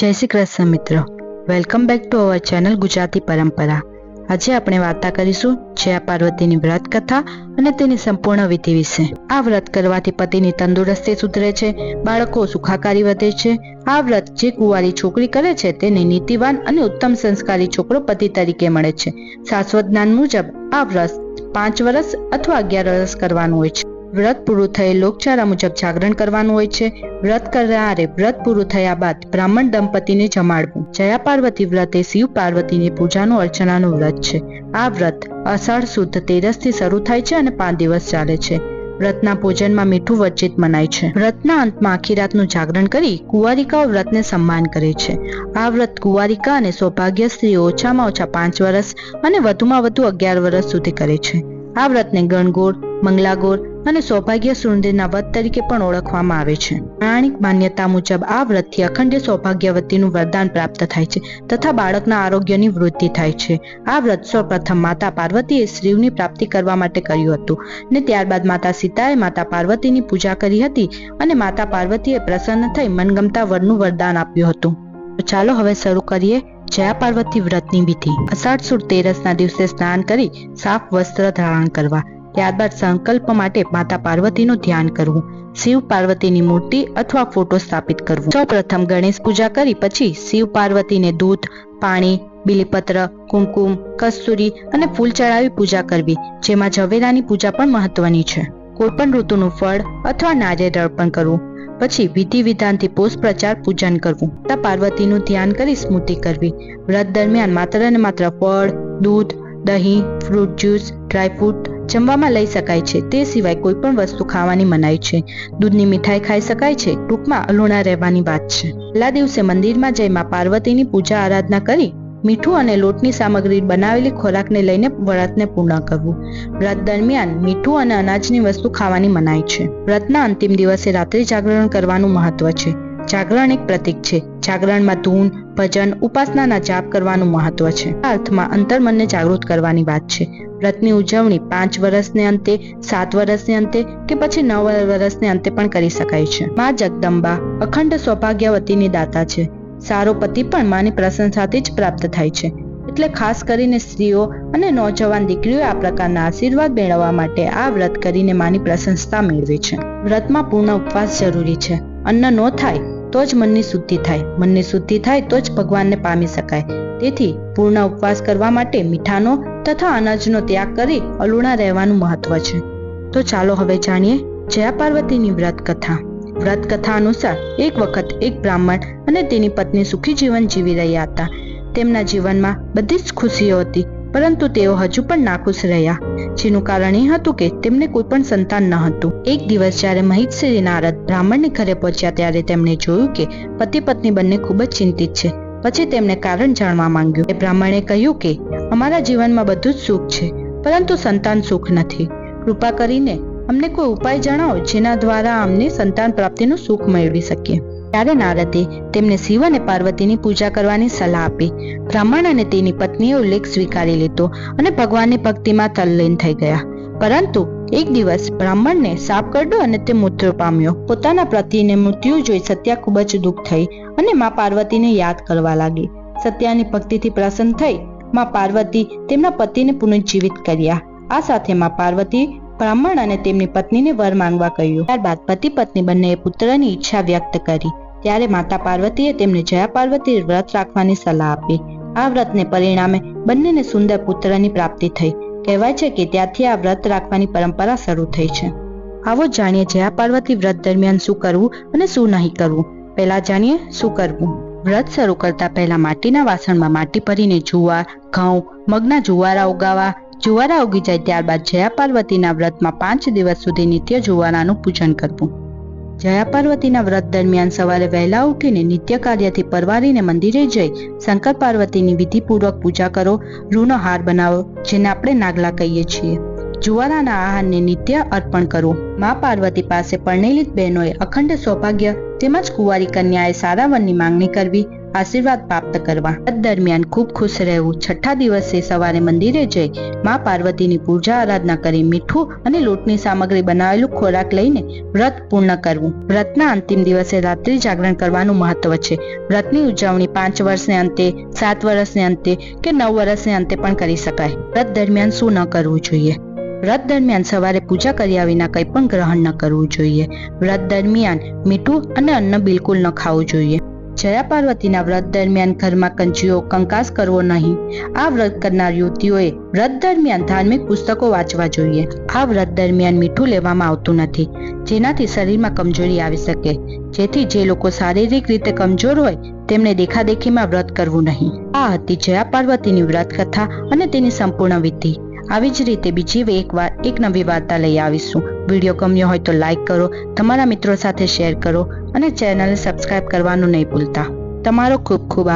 જય શ્રી કૃષ્ણ મિત્રો. Welcome back to our channel Gujarati Parampara. આજે આપણે વાર્તા કરીશું જયા પાર્વતીની વ્રત કથા અને તેની સંપૂર્ણ વિધિ વિશે. આ વ્રત કરવાથી પતિની તંદુરસ્તી સુધરે છે, બાળકો સુખાકારી વધે છે. આ વ્રત જે કુંવારી છોકરી કરે છે તેને નીતિવાન અને ઉત્તમ સંસ્કારી છોકરો પતિ તરીકે મળે છે. શાશ્વત જ્ઞાન મુજબ આ વ્રત પાંચ વર્ષ અથવા અગિયાર વર્ષ કરવાનું હોય છે. વ્રત પૂરું થયે લોકચારા મુજબ જાગરણ કરવાનું હોય છે. વ્રત કરનારે વ્રત પૂરું થયા બાદ બ્રાહ્મણ દંપતીને જમાડવું. જયા પાર્વતી વ્રત એ શિવ પાર્વતીની પૂજાનું અર્ચનાનું વ્રત છે. આ વ્રત અષાઢ સુદ તેરસથી શરૂ થાય છે અને પાંચ દિવસ ચાલે છે. વ્રતના ભોજનમાં મીઠું વર્જિત મનાય છે. વ્રતના અંતમાં આખી રાતનું જાગરણ કરી કુંવારિકાઓ વ્રતને સન્માન કરે છે. આ વ્રત કુંવારિકા અને સૌભાગ્ય સ્ત્રીઓ ઓછામાં ઓછા પાંચ વર્ષ અને વધુમાં વધુ અગિયાર વર્ષ સુધી કરે છે. આ વ્રતને ગણગોળ મંગલાગોર અને સૌભાગ્ય સુંદરીના વ્રત તરીકે પણ ઓળખવામાં આવે છે. પૌરાણિક માન્યતા મુજબ આ વ્રતથી અખંડ સૌભાગ્યવતીનું વરદાન પ્રાપ્ત થાય છે તથા બાળકના આરોગ્યની વૃદ્ધિ થાય છે. આ વ્રત સૌપ્રથમ માતા પાર્વતીએ શિવની પ્રાપ્તિ કરવા માટે કર્યું હતું ને ત્યારબાદ માતા સીતાએ માતા પાર્વતીની પૂજા કરી હતી અને માતા પાર્વતીએ પ્રસન્ન થઈ મનગમતા વરનું વરદાન આપ્યું હતું. ચાલો હવે શરૂ કરીએ જયા પાર્વતી વ્રતની વિધિ. અષાઢ સુદ તેરસના દિવસે સ્નાન કરી સાફ વસ્ત્ર ધારણ કરવા. ત્યારબાદ સંકલ્પ માટે માતા પાર્વતીનું ધ્યાન કરવું. શિવ પાર્વતીની મૂર્તિ અથવા ફોટો સ્થાપિત કરવું. સૌ પ્રથમ ગણેશ પૂજા કરી પછી શિવ પાર્વતીને દૂધ, પાણી, બિલીપત્ર, કુમકુમ, કસ્તુરી અને ફૂલ ચડાવી પૂજા કરવી, જેમાં ઝવેરાની પૂજા પણ મહત્વની છે. કોઈપણ ઋતુનું ફળ અથવા નારિયેળ અર્પણ કરવું. પછી વિધિ વિધાનથી પોષ પ્રચાર પૂજન કરવું. તથા પાર્વતીનું ધ્યાન કરી સ્મૃતિ કરવી. વ્રત દરમિયાન માત્ર ને માત્ર ફળ, દૂધ, દહીં ફ્રૂટ જ્યુસ ડ્રાયફ્રૂટ જમવામાં લઈ શકાય છે. તે સિવાય કોઈ પણ વસ્તુ ખાવાની મનાઈ છે. દૂધની મીઠાઈ ખાઈ શકાય છે. ટૂંકમાં અલુણા રહેવાની વાત છે. પહેલા દિવસે મંદિરમાં જઈ માં પાર્વતીની પૂજા આરાધના કરી મીઠું અને લોટની સામગ્રી બનાવેલી ખોરાકને લઈને વ્રતને પૂર્ણ કરવું. વ્રત દરમિયાન મીઠું અને અનાજની વસ્તુ ખાવાની મનાય છે. વ્રતના અંતિમ દિવસે રાત્રિ જાગરણ કરવાનું મહત્વ છે. જાગરણ એક પ્રતીક છે. જાગરણમાં ધૂન, ભજન, ઉપાસનાના જાપ કરવાનું મહત્વ છે. આ અર્થમાં અંતર્મનને જાગૃત કરવાની વાત છે. વ્રતની ઉજવણી પાંચ વર્ષને અંતે, સાત વર્ષને અંતે કે પછી નવ વર્ષને અંતે પણ કરી શકાય છે. મા જગદંબા અખંડ સૌભાગ્યવતીની દાતા છે. સારો પતિ પણ માની પ્રશંસાથી જ પ્રાપ્ત થાય છે. એટલે ખાસ કરીને સ્ત્રીઓ અને નોજવાન દીકરીઓ આ પ્રકારના આશીર્વાદ મેળવવા માટે આ વ્રત કરીને માની પ્રશંસા મેળવે છે. વ્રતમાં પૂર્ણ ઉપવાસ જરૂરી છે. અન્ન ન થાય તો જ મનની શુદ્ધિ થાય. મનની શુદ્ધિ થાય તો જ ભગવાનને પામી શકાય. તેથી પૂર્ણ ઉપવાસ કરવા માટે મીઠાનો તથા અનાજનો ત્યાગ કરી અલુણા રહેવાનું મહત્વ છે. તો ચાલો હવે જાણીએ જયા પાર્વતીની વ્રત કથા. વ્રત કથા અનુસાર એક વખત એક બ્રાહ્મણ અને તેની પત્ની સુખી જીવન જીવી રહ્યા હતા. તેમના જીવનમાં બધી જ ખુશીઓ હતી, પરંતુ તેઓ હજુ પણ નાખુશ રહ્યા. જેનું કારણ એ હતું કે તેમને કોઈ પણ સંતાન ન હતું. એક દિવસ જ્યારે મહિતશ્રી નારદ બ્રાહ્મણની ઘરે પહોંચ્યા ત્યારે તેમણે જોયું કે પતિ પત્ની બંને ખૂબ જ ચિંતિત છે. પછી તેમણે કારણ જાણવા માંગ્યું. એ બ્રાહ્મણે કહ્યું કે, અમારા જીવનમાં બધું જ સુખ છે, પરંતુ સંતાન સુખ નથી. કૃપા કરીને અમને કોઈ ઉપાય જણાવો જેના દ્વારા અમને સંતાન પ્રાપ્તિનું સુખ મેળવી શકીએ? ત્યારે નારદે તેમને શિવ અને પાર્વતીની પૂજા કરવાની સલાહ આપી. બ્રાહ્મણ અને તેની પત્નીએ ઉલ્લેખ સ્વીકારી લીધો અને ભગવાનની ભક્તિમાં તલ્લીન થઈ ગયા. પરંતુ એક દિવસ બ્રાહ્મણને સાપ કરડો અને તે મૃત્યુ પામ્યો. પોતાના પતિને મૃત્યુ જોઈ સત્યા ખૂબ જ દુઃખ થઈ અને મા પાર્વતીને યાદ કરવા લાગી. સત્યાની ભક્તિથી પ્રસન્ન થઈ, મા પાર્વતી તેમના પતિને પુનઃજીવિત કર્યા. આ સાથે મા પાર્વતી બ્રાહ્મણ અને તેમની પત્નીને વર માંગવા કહ્યું. ત્યારબાદ પતિ પત્ની બંનેએ પુત્રની ઈચ્છા વ્યક્ત કરી. ત્યારે માતા પાર્વતીએ તેમને જયા પાર્વતી વ્રત રાખવાની સલાહ આપી. આ વ્રતને પરિણામે બંનેને સુંદર પુત્રની પ્રાપ્તિ થઈ. કહેવાય છે કે ત્યાંથી આ વ્રત રાખવાની પરંપરા શરૂ થઈ છે. આવો જાણીએ જયા પાર્વતી વ્રત દરમિયાન શું કરવું અને શું નહીં કરવું. પહેલા જાણીએ શું કરવું. વ્રત શરૂ કરતા પહેલા માટીના વાસણમાં માટી ભરીને જુવાર, ઘઉં, મગના જુવારા ઉગાવા જુવારા ઉગી જાય ત્યારબાદ જયા પાર્વતીના વ્રતમાં પાંચ દિવસ સુધી નિત્ય જુવારાનું પૂજન કરવું. જયા પાર્વતીના વ્રત દરમિયાન સવારે વહેલા ઉઠીને નિત્ય કાર્યથી પરવારીને મંદિરે જઈ શંકર પાર્વતીની વિધિપૂર્વક પૂજા કરો રૂનો હાર બનાવો, જેને આપણે નાગલા કહીએ છીએ. જુવારાના આહારને નિત્ય અર્પણ કરો. મા પાર્વતી પાસે પરણેલી બહેનોએ અખંડ સૌભાગ્ય તેમજ કુંવારી કન્યાએ સારા વનની માંગણી કરવી. આશીર્વાદ પ્રાપ્ત કરવા. દરમિયાન ખૂબ ખુશ રહેવું. છઠ્ઠા દિવસે સવારે મંદિરે જઈ મા પાર્વતીની પૂજા આરાધના કરી મીઠું અને લોટની સામગ્રી બનાવેલું ખોરાક લઈને વ્રત પૂર્ણ કરવું. વ્રતના અંતિમ દિવસે રાત્રિ જાગરણ કરવાનું મહત્વ છે. વ્રતની ઉજવણી પાંચ વર્ષને અંતે, સાત વર્ષને અંતે કે નવ વર્ષને અંતે પણ કરી શકાય. વ્રત દરમિયાન શું ન કરવું જોઈએ? વ્રત દરમિયાન સવારે પૂજા કર્યા વિના કંઈ પણ ગ્રહણ ન કરવું જોઈએ. વ્રત દરમિયાન મીઠું અને અન્ન બિલકુલ ન ખાવું જોઈએ. જયા પાર્વતીના વ્રત દરમિયાન ઘરમાં કંચીઓ કંકાસ કરવો નહીં. આ વ્રત કરનાર યુવતીઓએ વ્રત દરમિયાન ધાર્મિક પુસ્તકો વાંચવા જોઈએ. આ વ્રત દરમિયાન મીઠું લેવામાં આવતું નથી. જેનાથી શરીરમાં કમજોરી આવી શકે. જેથી જે લોકો શારીરિક રીતે કમજોર હોય તેમણે દેખાદેખીમાં વ્રત કરવું નહીં. આ હતી જયા પાર્વતીની વ્રત કથા અને તેની સંપૂર્ણ વિધિ. આવી જ રીતે બીજી એક વાર એક નવી વાર્તા લઈ આવીશું. વીડિયો ગમ્યો હોય તો લાઇક કરો, તમારા મિત્રો સાથે શેર કરો અને ચેનલને સબસ્ક્રાઇબ કરવાનું નહીં ભૂલતા. તમારો ખૂબ ખૂબ આભાર.